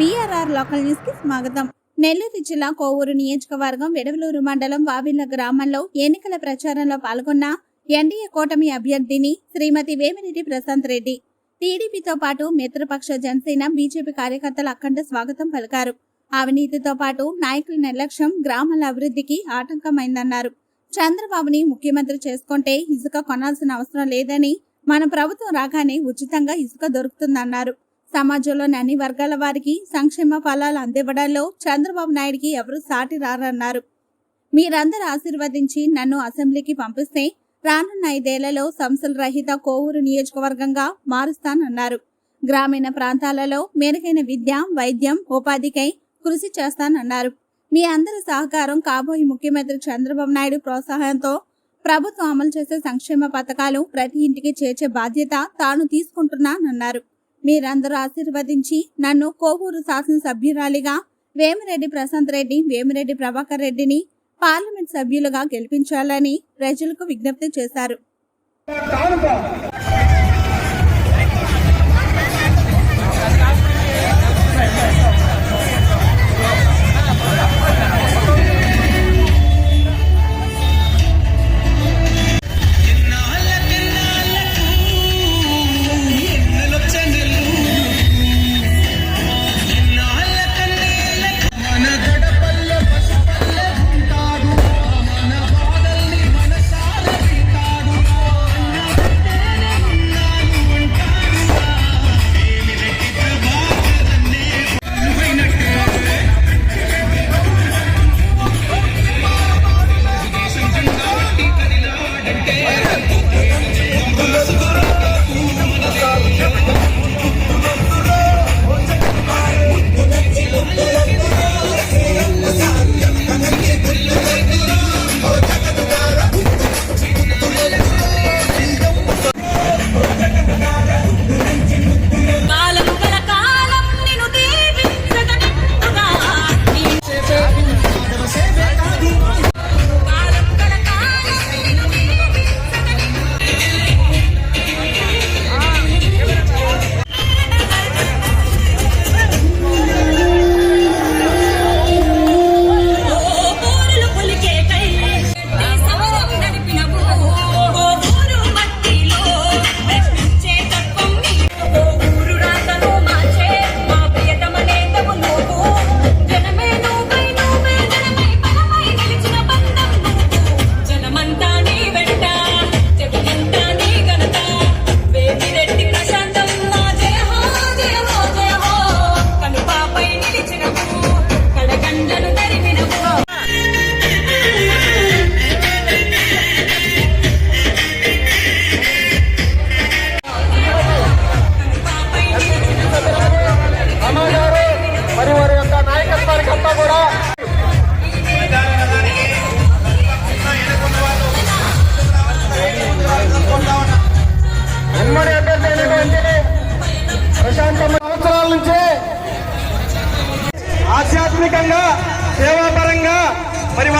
BRR local న్యూస్కి స్వాగతం. నెల్లూరు జిల్లా కోవూరు నియోజకవర్గం వెడవలూరు మండలం వావిల్ల గ్రామంలో ఎన్నికల ప్రచారంలో పాల్గొన్న ఎన్డీఏ కూటమి అభ్యర్థిని శ్రీమతి వేమిరెడ్డి ప్రశాంత్ రెడ్డి. టీడీపీతో పాటు మిత్రపక్ష జనసేన బీజేపీ కార్యకర్తలు అఖండ స్వాగతం పలికారు. అవినీతితో పాటు నాయకుల నిర్లక్ష్యం గ్రామాల అభివృద్ధికి ఆటంకమైందన్నారు. చంద్రబాబుని ముఖ్యమంత్రి చేసుకుంటే ఇసుక కొనాల్సిన అవసరం లేదని మన ప్రభుత్వం రాగానే ఉచితంగా ఇసుక దొరుకుతుందన్నారు. సమాజంలోని అన్ని వర్గాల వారికి సంక్షేమ ఫలాలు అందివ్వడంలో చంద్రబాబు నాయుడికి ఎవరు సాటి రారన్నారు. మీరందరూ ఆశీర్వదించి నన్ను అసెంబ్లీకి పంపిస్తే రానున్న ఐదేళ్ళలో సంస్థల రహిత కోవూరు నియోజకవర్గంగా మారుస్తానన్నారు. గ్రామీణ ప్రాంతాలలో మెరుగైన విద్య వైద్యం ఉపాధికై కృషి చేస్తానన్నారు. మీ అందరి సహకారం కాబోయే ముఖ్యమంత్రి చంద్రబాబు నాయుడు ప్రోత్సాహంతో ప్రభుత్వం అమలు చేసే సంక్షేమ పథకాలు ప్రతి ఇంటికి చేర్చే బాధ్యత తాను తీసుకుంటున్నానన్నారు. మీరందరూ ఆశీర్వదించి నన్ను కోవూరు శాసనసభ్యురాలిగా వేమిరెడ్డి ప్రశాంత్ రెడ్డి వేమిరెడ్డి ప్రభాకర్ రెడ్డిని పార్లమెంట్ సభ్యులుగా గెలిపించాలని ప్రజలకు విజ్ఞప్తి చేశారు.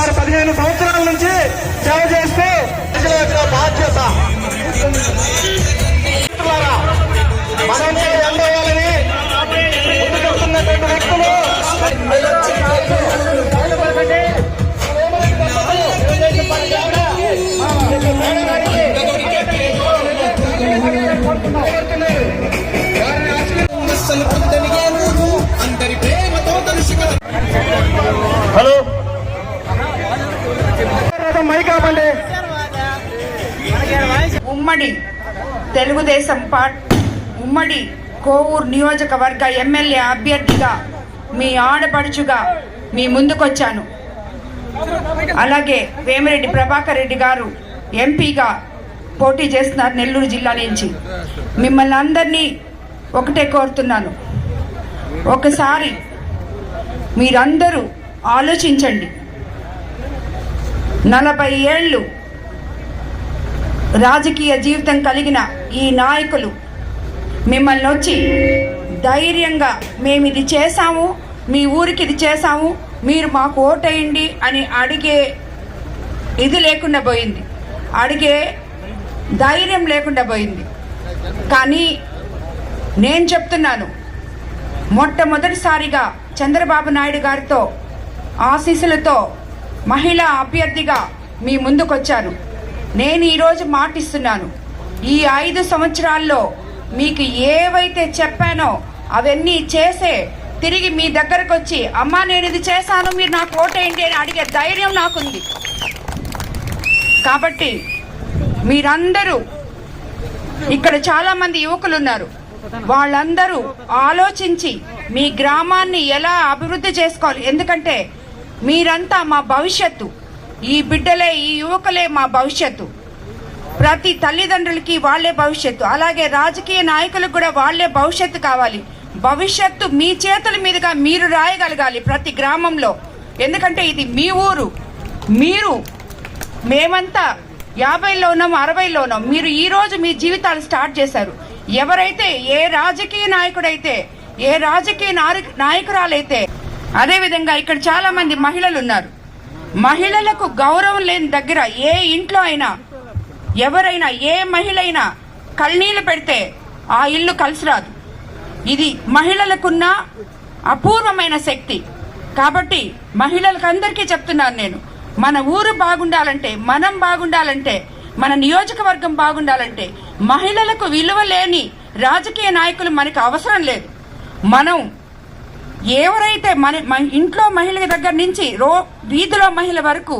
మరి పదిహేను సంవత్సరాల నుంచి సేవ చేస్తూ ప్రజల యొక్క బాధ్యత. మిత్రులారా, ఉమ్మడి తెలుగుదేశం పార్టీ ఉమ్మడి కోవూరు నియోజకవర్గ ఎమ్మెల్యే అభ్యర్థిగా మీ ఆడపడుచుగా మీ ముందుకొచ్చాను. అలాగే వేమిరెడ్డి ప్రభాకర్ రెడ్డి గారు ఎంపీగా పోటీ చేస్తున్నారు నెల్లూరు జిల్లా నుంచి. మిమ్మల్ని అందరినీ ఒకటే కోరుతున్నాను. ఒకసారి మీరందరూ ఆలోచించండి. నలభై ఏళ్ళు రాజకీయ జీవితం కలిగిన ఈ నాయకులు మిమ్మల్ని వచ్చి ధైర్యంగా మేము ఇది చేశాము మీ ఊరికి ఇది చేశాము మీరు మాకు ఓటేయండి అని అడిగే ఇది లేకుండా పోయింది. అడిగే ధైర్యం లేకుండా పోయింది. కానీ నేను చెప్తున్నాను మొట్టమొదటిసారిగా చంద్రబాబు నాయుడు గారితో ఆశీస్సులతో మహిళా అభ్యర్థిగా మీ ముందుకొచ్చాను. నేను ఈరోజు మాటిస్తున్నాను. ఈ ఐదు సంవత్సరాల్లో మీకు ఏవైతే చెప్పానో అవన్నీ చేసే తిరిగి మీ దగ్గరకు వచ్చి అమ్మ నేను ఇది చేశాను మీరు నాకు ఓటేయండి అని అడిగే ధైర్యం నాకుంది. కాబట్టి మీరందరూ ఇక్కడ చాలామంది యువకులు ఉన్నారు వాళ్ళందరూ ఆలోచించి మీ గ్రామాన్ని ఎలా అభివృద్ధి చేసుకోవాలి? ఎందుకంటే మీరంతా మా భవిష్యత్తు. ఈ బిడ్డలే ఈ యువకులే మా భవిష్యత్తు. ప్రతి తల్లిదండ్రులకి వాళ్ళే భవిష్యత్తు. అలాగే రాజకీయ నాయకులకు కూడా వాళ్ళే భవిష్యత్తు కావాలి. భవిష్యత్తు మీ చేతుల మీదుగా మీరు రాయగలగాలి ప్రతి గ్రామంలో. ఎందుకంటే ఇది మీ ఊరు. మీరు మేమంతా యాభైలో ఉన్నాం అరవైలో ఉన్నాం. మీరు ఈరోజు మీ జీవితాలు స్టార్ట్ చేశారు. ఎవరైతే ఏ రాజకీయ నాయకుడైతే ఏ రాజకీయ నాయకురాలైతే అదేవిధంగా ఇక్కడ చాలా మంది మహిళలు ఉన్నారు. మహిళలకు గౌరవం లేని దగ్గర ఏ ఇంట్లో అయినా ఎవరైనా ఏ మహిళ అయినా కళ్ళనీళ్ళు పెడితే ఆ ఇల్లు కలిసి రాదు ఇది మహిళలకున్న అపూర్వమైన శక్తి. కాబట్టి మహిళలకందరికీ చెప్తున్నాను నేను మన ఊరు బాగుండాలంటే మనం బాగుండాలంటే మన నియోజకవర్గం బాగుండాలంటే మహిళలకు విలువ లేని రాజకీయ నాయకులు మనకు అవసరం లేదు. మనం ఎవరైతే మన ఇంట్లో మహిళల దగ్గర నుంచి రో వీధిలో మహిళ వరకు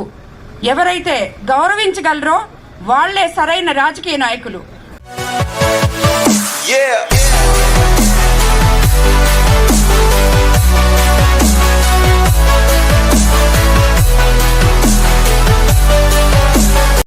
ఎవరైతే గౌరవించగలరో వాళ్ళే సరైన రాజకీయ నాయకులు Yeah.